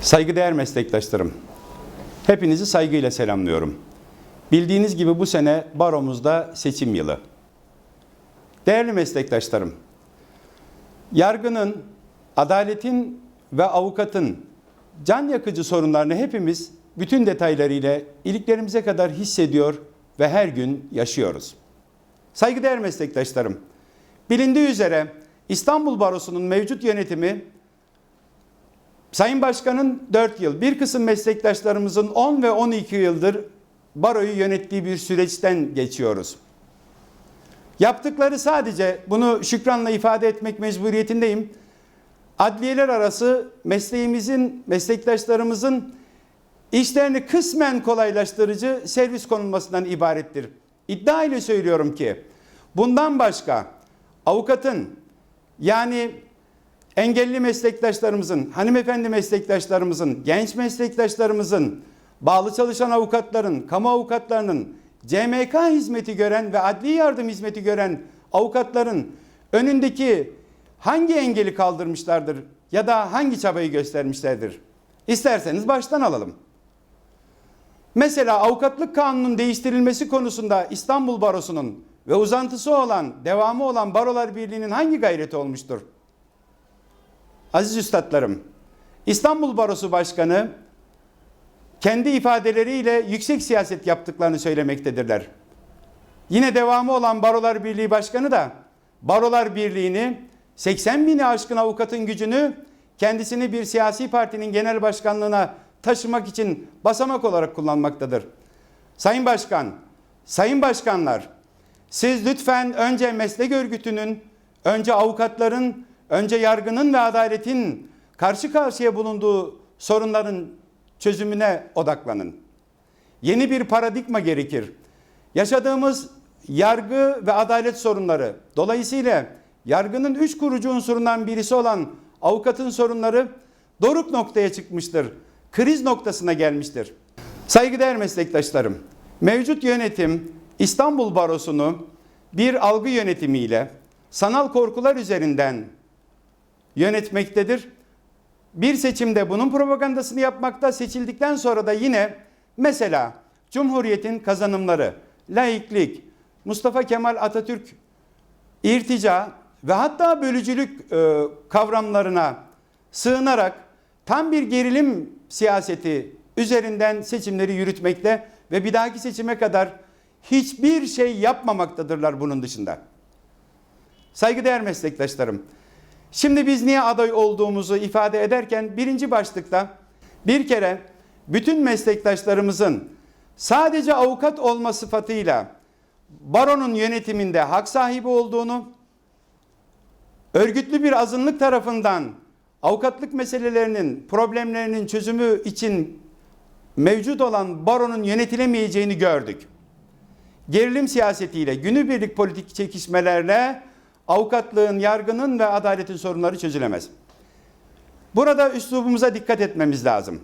Saygıdeğer meslektaşlarım, hepinizi saygıyla selamlıyorum. Bildiğiniz gibi bu sene baromuzda seçim yılı. Değerli meslektaşlarım, yargının, adaletin ve avukatın can yakıcı sorunlarını hepimiz bütün detaylarıyla iliklerimize kadar hissediyor ve her gün yaşıyoruz. Saygıdeğer meslektaşlarım, bilindiği üzere İstanbul Barosu'nun mevcut yönetimi Sayın Başkan'ın 4 yıl, bir kısım meslektaşlarımızın 10 ve 12 yıldır baroyu yönettiği bir süreçten geçiyoruz. Yaptıkları sadece bunu şükranla ifade etmek mecburiyetindeyim. Adliyeler arası mesleğimizin, meslektaşlarımızın işlerini kısmen kolaylaştırıcı servis konulmasından ibarettir. İddia ile söylüyorum ki bundan başka avukatın yani engelli meslektaşlarımızın, hanımefendi meslektaşlarımızın, genç meslektaşlarımızın, bağlı çalışan avukatların, kamu avukatlarının, CMK hizmeti gören ve adli yardım hizmeti gören avukatların önündeki hangi engeli kaldırmışlardır ya da hangi çabayı göstermişlerdir? İsterseniz baştan alalım. Mesela avukatlık kanunun değiştirilmesi konusunda İstanbul Barosu'nun ve uzantısı olan, devamı olan Barolar Birliği'nin hangi gayreti olmuştur? Aziz üstadlarım, İstanbul Barosu Başkanı kendi ifadeleriyle yüksek siyaset yaptıklarını söylemektedirler. Yine devamı olan Barolar Birliği Başkanı da Barolar Birliği'ni 80 bini aşkın avukatın gücünü kendisini bir siyasi partinin genel başkanlığına taşımak için basamak olarak kullanmaktadır. Sayın Başkan, Sayın Başkanlar, siz lütfen önce meslek örgütünün, önce avukatların, önce yargının ve adaletin karşı karşıya bulunduğu sorunların çözümüne odaklanın. Yeni bir paradigma gerekir. Yaşadığımız yargı ve adalet sorunları, dolayısıyla yargının üç kurucu unsurundan birisi olan avukatın sorunları doruk noktaya çıkmıştır. Kriz noktasına gelmiştir. Saygıdeğer meslektaşlarım, mevcut yönetim İstanbul Barosu'nu bir algı yönetimiyle sanal korkular üzerinden yönetmektedir. Bir seçimde bunun propagandasını yapmakta, seçildikten sonra da yine mesela Cumhuriyet'in kazanımları, laiklik, Mustafa Kemal Atatürk irtica ve hatta bölücülük e, kavramlarına sığınarak tam bir gerilim siyaseti üzerinden seçimleri yürütmekte ve bir dahaki seçime kadar hiçbir şey yapmamaktadırlar bunun dışında. Saygıdeğer meslektaşlarım, Şimdi biz niye aday olduğumuzu ifade ederken birinci başlıkta bir kere bütün meslektaşlarımızın sadece avukat olma sıfatıyla baronun yönetiminde hak sahibi olduğunu, örgütlü bir azınlık tarafından avukatlık meselelerinin, problemlerinin çözümü için mevcut olan baronun yönetilemeyeceğini gördük. Gerilim siyasetiyle, günübirlik politik çekişmelerle avukatlığın, yargının ve adaletin sorunları çözülemez. Burada üslubumuza dikkat etmemiz lazım.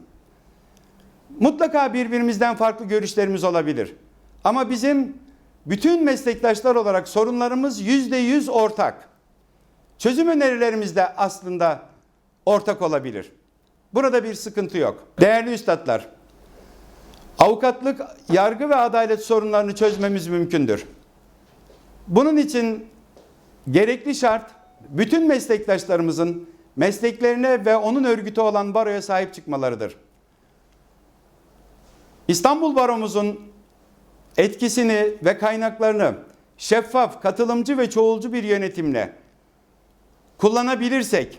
Mutlaka birbirimizden farklı görüşlerimiz olabilir. Ama bizim bütün meslektaşlar olarak sorunlarımız yüzde yüz ortak. Çözüm önerilerimiz de aslında ortak olabilir. Burada bir sıkıntı yok. Değerli üstadlar, avukatlık, yargı ve adalet sorunlarını çözmemiz mümkündür. Bunun için Gerekli şart bütün meslektaşlarımızın mesleklerine ve onun örgütü olan baroya sahip çıkmalarıdır. İstanbul Baromuzun etkisini ve kaynaklarını şeffaf, katılımcı ve çoğulcu bir yönetimle kullanabilirsek,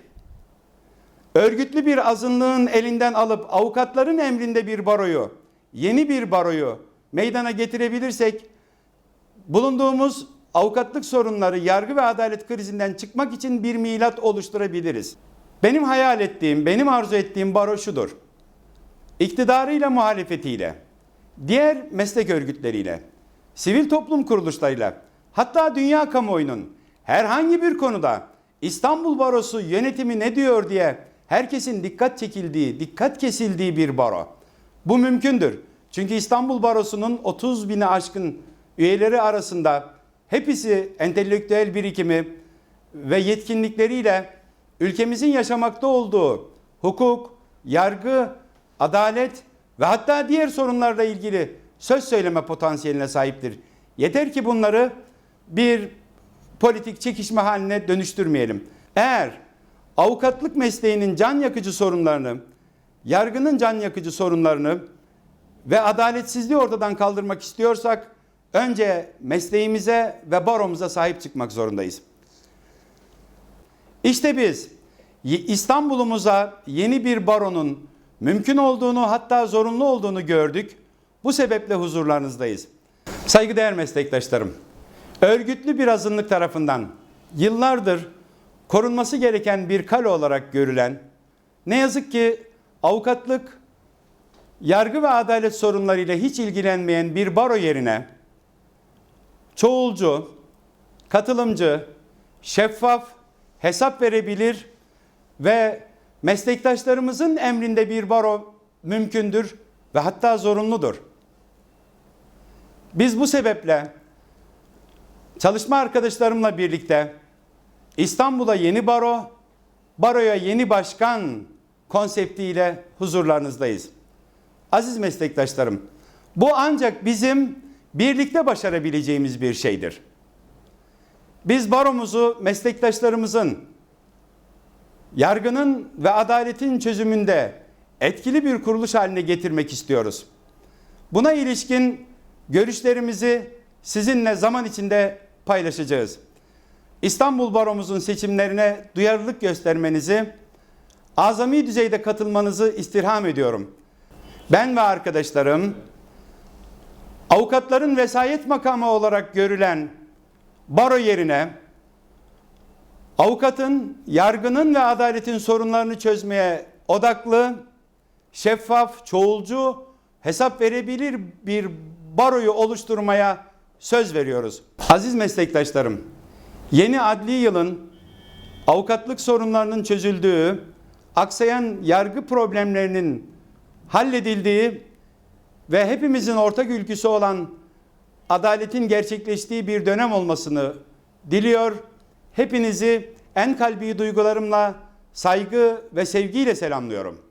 örgütlü bir azınlığın elinden alıp avukatların emrinde bir baroyu, yeni bir baroyu meydana getirebilirsek, bulunduğumuz avukatlık sorunları, yargı ve adalet krizinden çıkmak için bir milat oluşturabiliriz. Benim hayal ettiğim, benim arzu ettiğim baro şudur. İktidarıyla, muhalefetiyle, diğer meslek örgütleriyle, sivil toplum kuruluşlarıyla, hatta dünya kamuoyunun herhangi bir konuda İstanbul Barosu yönetimi ne diyor diye herkesin dikkat çekildiği, dikkat kesildiği bir baro. Bu mümkündür. Çünkü İstanbul Barosu'nun 30 bini aşkın üyeleri arasında hepsi entelektüel birikimi ve yetkinlikleriyle ülkemizin yaşamakta olduğu hukuk, yargı, adalet ve hatta diğer sorunlarla ilgili söz söyleme potansiyeline sahiptir. Yeter ki bunları bir politik çekişme haline dönüştürmeyelim. Eğer avukatlık mesleğinin can yakıcı sorunlarını, yargının can yakıcı sorunlarını ve adaletsizliği ortadan kaldırmak istiyorsak önce mesleğimize ve baromuza sahip çıkmak zorundayız. İşte biz İstanbul'umuza yeni bir baronun mümkün olduğunu hatta zorunlu olduğunu gördük. Bu sebeple huzurlarınızdayız. Saygıdeğer meslektaşlarım, örgütlü bir azınlık tarafından yıllardır korunması gereken bir kale olarak görülen, ne yazık ki avukatlık, yargı ve adalet sorunlarıyla hiç ilgilenmeyen bir baro yerine çoğulcu, katılımcı, şeffaf, hesap verebilir ve meslektaşlarımızın emrinde bir baro mümkündür ve hatta zorunludur. Biz bu sebeple çalışma arkadaşlarımla birlikte İstanbul'a yeni baro, baroya yeni başkan konseptiyle huzurlarınızdayız. Aziz meslektaşlarım, bu ancak bizim birlikte başarabileceğimiz bir şeydir. Biz baromuzu meslektaşlarımızın yargının ve adaletin çözümünde etkili bir kuruluş haline getirmek istiyoruz. Buna ilişkin görüşlerimizi sizinle zaman içinde paylaşacağız. İstanbul Baromuzun seçimlerine duyarlılık göstermenizi, azami düzeyde katılmanızı istirham ediyorum. Ben ve arkadaşlarım avukatların vesayet makamı olarak görülen baro yerine avukatın, yargının ve adaletin sorunlarını çözmeye odaklı, şeffaf, çoğulcu, hesap verebilir bir baroyu oluşturmaya söz veriyoruz. Aziz meslektaşlarım, yeni adli yılın avukatlık sorunlarının çözüldüğü, aksayan yargı problemlerinin halledildiği ve hepimizin ortak ülküsü olan adaletin gerçekleştiği bir dönem olmasını diliyor. Hepinizi en kalbi duygularımla saygı ve sevgiyle selamlıyorum.